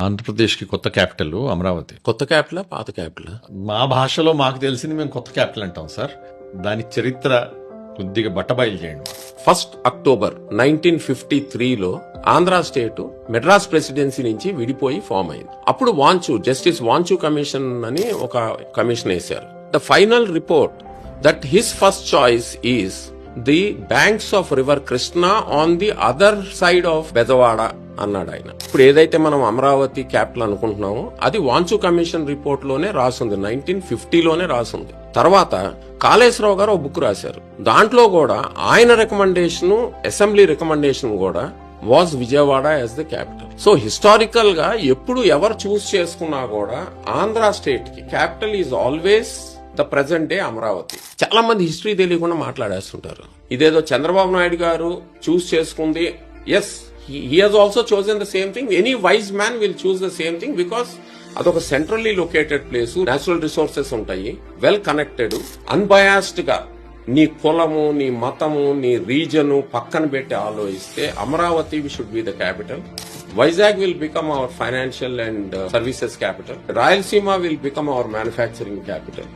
ఆంధ్రప్రదేశ్కి కొత్త క్యాపిటల్ అమరావతి. కొత్త క్యాపిటల్ పాత క్యాపిటల్? మా భాషలో మాకు తెలిసింది మేము కొత్త క్యాపిటల్ అంటాం సార్. దాని చరిత్ర కొద్దిగా బట్టబయలు చేయండి ఫస్ట్ అక్టోబర్ నైన్టీన్ ఫిఫ్టీ త్రీలో ఆంధ్ర స్టేట్ మెడ్రాస్ ప్రెసిడెన్సీ నుంచి విడిపోయి ఫామ్ అయింది. అప్పుడు వాంచు జస్టిస్ వాంచు కమిషన్ అని ఒక కమిషన్ వేశారు. The final report that his first choice is the banks of river Krishna on the other side of Bezawada అన్నాడు ఆయన. ఇప్పుడు ఏదైతే మనం అమరావతి క్యాపిటల్ అనుకుంటున్నామో అది వాంచు కమిషన్ రిపోర్ట్లోనే రాసింది. నైన్టీన్ ఫిఫ్టీలోనే రాసింది. తర్వాత కాళేశ్వరరావు గారు ఒక బుక్ రాశారు. దాంట్లో కూడా ఆయన రికమెండేషన్ అసెంబ్లీ రికమెండేషన్ కూడా was Vijayawada as the capital so హిస్టారికల్గా ఎప్పుడు ఎవరు చూస్ చేసుకున్నా కూడా ఆంధ్ర స్టేట్కి capital is always the present day Amaravati. చాలా మంది హిస్టరీ తెలియకుండా మాట్లాడేస్తుంటారు. ఇదేదో చంద్రబాబు నాయుడు గారు చూస్ చేసుకుంది. Yes he has also chosen the same thing any wise man will choose the same thing because అదొక centrally located place natural resources ఉంటాయి. Well connected అన్బయాస్డ్గా నీ కులము నీ మతము నీ రీజను పక్కన పెట్టి ఆలోచిస్తే Amaravati should be the capital Vizag will become our financial and services capital Rayalaseema will become our manufacturing capital